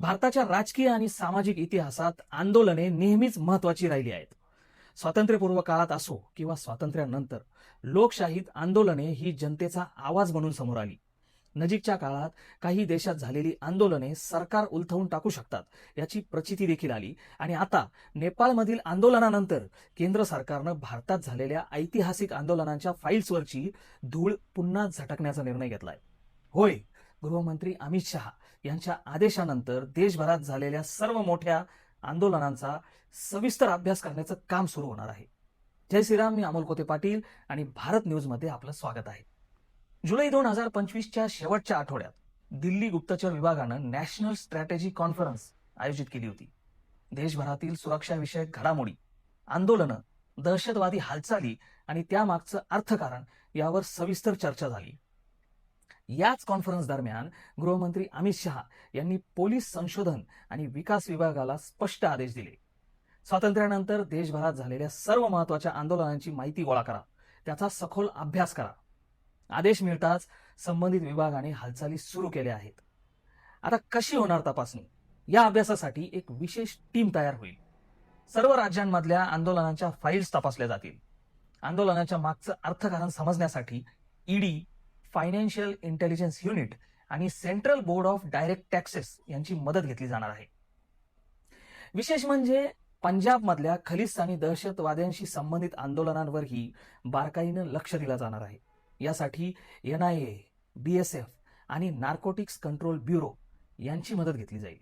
भारताच्या राजकीय आणि सामाजिक इतिहासात आंदोलने नेहमीच महत्वाची राहिली आहेत. स्वातंत्र्यपूर्व काळात असो किंवा स्वातंत्र्यानंतर लोकशाहीत आंदोलने ही जनतेचा आवाज म्हणून समोर आली. नजीकच्या काळात काही देशात झालेली आंदोलने सरकार उलथवून टाकू शकतात याची प्रचिती देखील आली आणि आता नेपाळमधील आंदोलनानंतर केंद्र सरकारनं भारतात झालेल्या ऐतिहासिक आंदोलनांच्या फाईल्सवरची धूळ पुन्हा झटकण्याचा निर्णय घेतलाय. होय गृहमंत्री अमित शहा यांच्या आदेशानंतर देशभरात झालेल्या सर्व मोठ्या आंदोलनांचा सविस्तर अभ्यास करण्याचं काम सुरू होणार आहे. जय श्रीराम मी अमोल कोते पाटील आणि भारत न्यूजमध्ये आपलं स्वागत आहे. जुलै दोन हजार पंचवीसच्या शेवटच्या आठवड्यात दिल्ली गुप्तचर विभागानं नॅशनल स्ट्रॅटेजी कॉन्फरन्स आयोजित केली होती. देशभरातील सुरक्षाविषयक घडामोडी आंदोलनं दहशतवादी हालचाली आणि त्यामागचं अर्थकारण यावर सविस्तर चर्चा झाली. याच कॉन्फरन्स दरम्यान गृहमंत्री अमित शहा यांनी पोलीस संशोधन आणि विकास विभागाला स्पष्ट आदेश दिले. स्वातंत्र्यानंतर देशभरात झालेल्या सर्व महत्त्वाच्या आंदोलनांची माहिती गोळा करा. त्याचा सखोल अभ्यास करा. आदेश मिळताच संबंधित विभागाने हालचाली सुरू केल्या आहेत. आता कशी होणार तपासणी? या अभ्यासासाठी एक विशेष टीम तयार होईल. सर्व राज्यांमधल्या आंदोलनांच्या फाईल्स तपासल्या जातील. आंदोलनाच्या मागचं अर्थकारण समजण्यासाठी ईडी फायनान्शियल इंटेलिजन्स युनिट आणि central board of direct taxes यांची मदत घेतली जाणार आहे. विशेष म्हणजे पंजाबमधल्या खलिस्तानी दहशतवाद्यांशी संबंधित आंदोलनांवरही बारकाईनं लक्ष दिलं जाणार आहे. यासाठी एनआयए बीएसएफ आणि नार्कोटिक्स कंट्रोल ब्युरो यांची मदत घेतली जाईल.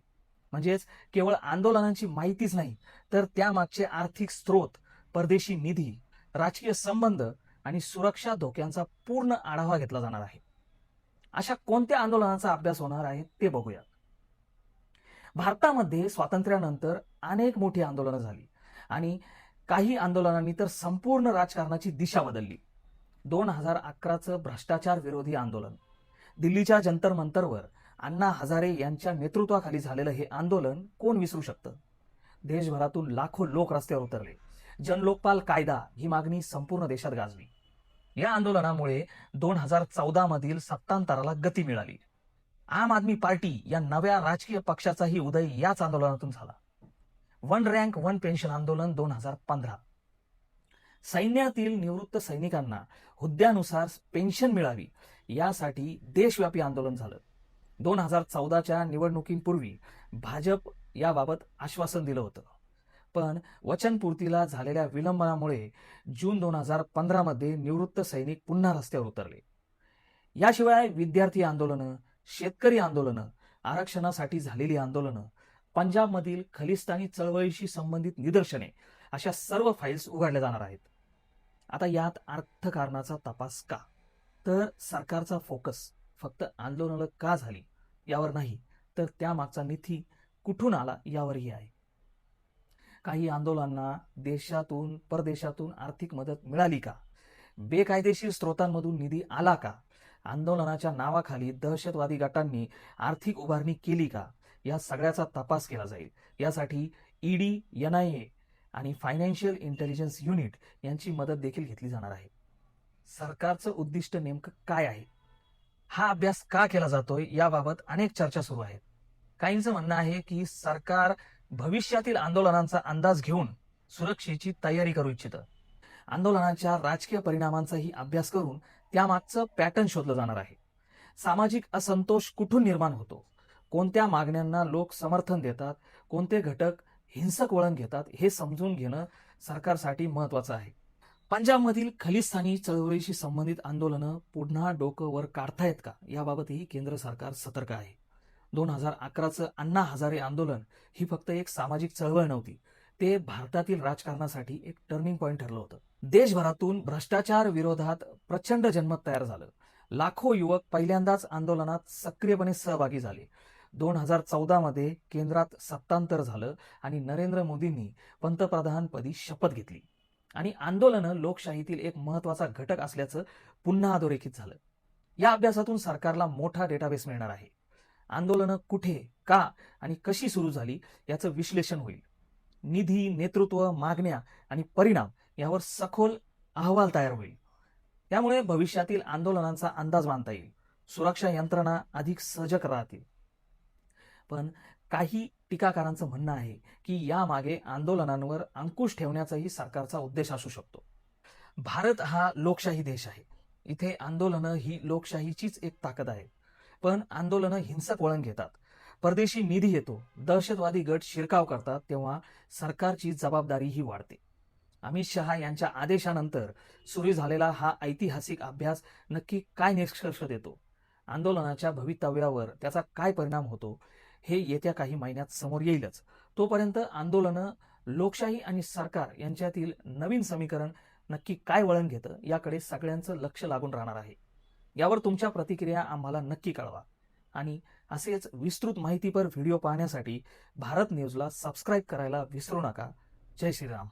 म्हणजेच केवळ आंदोलनांची माहितीच नाही तर त्यामागचे आर्थिक स्रोत परदेशी निधी राजकीय संबंध आणि सुरक्षा धोक्यांचा पूर्ण आढावा घेतला जाणार आहे. अशा कोणत्या आंदोलनाचा अभ्यास होणार आहे ते बघूया. भारतामध्ये स्वातंत्र्यानंतर अनेक मोठी आंदोलनं झाली आणि काही आंदोलनांनी तर संपूर्ण राजकारणाची दिशा बदलली. दोन हजार अकराचं भ्रष्टाचार विरोधी आंदोलन दिल्लीच्या जंतर मंतरवर अण्णा हजारे यांच्या नेतृत्वाखाली झालेलं हे आंदोलन कोण विसरू शकतं? देशभरातून लाखो लोक रस्त्यावर उतरले. जनलोकपाल कायदा ही मागणी संपूर्ण देशात गाजली. या आंदोलनामुळे दोन हजार चौदा मधील सत्तांतराला गती मिळाली. आम आदमी पार्टी या नव्या राजकीय पक्षाचाही उदय याच आंदोलनातून झाला. वन रँक वन पेन्शन आंदोलन दोन हजार पंधरा. सैन्यातील निवृत्त सैनिकांना हुद्द्यानुसार पेन्शन मिळावी यासाठी देशव्यापी आंदोलन झालं. दोन हजार चौदाच्या निवडणुकींपूर्वी भाजप याबाबत आश्वासन दिलं होतं. पण वचनपूर्तीला झालेल्या विलंबनामुळे जून दोन हजार पंधरामध्ये निवृत्त सैनिक पुन्हा रस्त्यावर उतरले. याशिवाय विद्यार्थी आंदोलनं शेतकरी आंदोलनं आरक्षणासाठी झालेली आंदोलनं पंजाबमधील खलिस्तानी चळवळीशी संबंधित निदर्शने अशा सर्व फाईल्स उघडल्या जाणार आहेत. आता यात अर्थकारणाचा तपास का? तर सरकारचा फोकस फक्त आंदोलनं का झाली यावर नाही तर त्यामागचा निधी कुठून आला यावरही आहे. काही आंदोलनांना देशातून परदेशातून आर्थिक मदत मिळाली का? बेकायदेशीर स्रोतांमधून निधी आला का? आंदोलनाच्या नावाखाली दहशतवादी गटांनी आर्थिक उभारणी केली का? या सगळ्याचा तपास केला जाईल. यासाठी ईडी एनआयए आणि फायनान्शियल इंटेलिजन्स युनिट यांची मदत देखील घेतली जाणार आहे. सरकारचं उद्दिष्ट नेमकं काय आहे? हा अभ्यास का केला जातोय? याबाबत अनेक चर्चा सुरू आहेत. काहींचं म्हणणं आहे की सरकार भविष्यातील आंदोलनांचा अंदाज घेऊन सुरक्षेची तयारी करू इच्छितं. आंदोलनाच्या राजकीय परिणामांचाही अभ्यास करून त्यामागचं पॅटर्न शोधलं जाणार आहे. सामाजिक असंतोष कुठून निर्माण होतो? कोणत्या मागण्यांना लोक समर्थन देतात? कोणते घटक हिंसक वळण घेतात? हे समजून घेणं सरकारसाठी महत्वाचं आहे. पंजाबमधील खलिस्तानी चळवळीशी संबंधित आंदोलनं पुन्हा डोकं वर काढतायत का? याबाबतही केंद्र सरकार सतर्क आहे. दोन हजार अकराचं अण्णा हजारे आंदोलन ही फक्त एक सामाजिक चळवळ नव्हती. ते भारतातील राजकारणासाठी एक टर्निंग पॉईंट ठरलं होतं. देशभरातून भ्रष्टाचार विरोधात प्रचंड जनमत तयार झालं. लाखो युवक पहिल्यांदाच आंदोलनात सक्रियपणे सहभागी झाले. दोन हजार चौदामध्ये केंद्रात सत्तांतर झालं आणि नरेंद्र मोदींनी पंतप्रधानपदी शपथ घेतली. आणि आंदोलनं लोकशाहीतील एक महत्त्वाचा घटक असल्याचं पुन्हा अधोरेखित झालं. या अभ्यासातून सरकारला मोठा डेटाबेस मिळणार आहे. आंदोलनं कुठे का आणि कशी सुरू झाली याचं विश्लेषण होईल. निधी नेतृत्व मागण्या आणि परिणाम यावर सखोल अहवाल तयार होईल. त्यामुळे भविष्यातील आंदोलनांचा अंदाज बांधता येईल. सुरक्षा यंत्रणा अधिक सजग राहतील. पण काही टीकाकारांचं म्हणणं आहे की यामागे आंदोलनांवर अंकुश ठेवण्याचाही सरकारचा उद्देश असू शकतो. भारत हा लोकशाही देश आहे. इथे आंदोलनं ही लोकशाहीचीच एक ताकद आहे. पण आंदोलनं हिंसक वळण घेतात. परदेशी निधी येतो दहशतवादी गट शिरकाव करतात तेव्हा सरकारची जबाबदारीही वाढते. अमित शहा यांच्या आदेशानंतर सुरू झालेला हा ऐतिहासिक अभ्यास नक्की काय निष्कर्ष देतो? आंदोलनाच्या भवितव्यावर त्याचा काय परिणाम होतो? हे येत्या काही महिन्यात समोर येईलच. तोपर्यंत आंदोलनं लोकशाही आणि सरकार यांच्यातील नवीन समीकरण नक्की काय वळण घेतं याकडे सगळ्यांचं लक्ष लागून राहणार आहे. यावर तुमच्या प्रतिक्रिया आम्हाला नक्की कळवा. आणि असेच विस्तृत माहितीपर व्हिडिओ पाहण्यासाठी भारत न्यूजला सबस्क्राईब करायला विसरू नका. जय श्रीराम.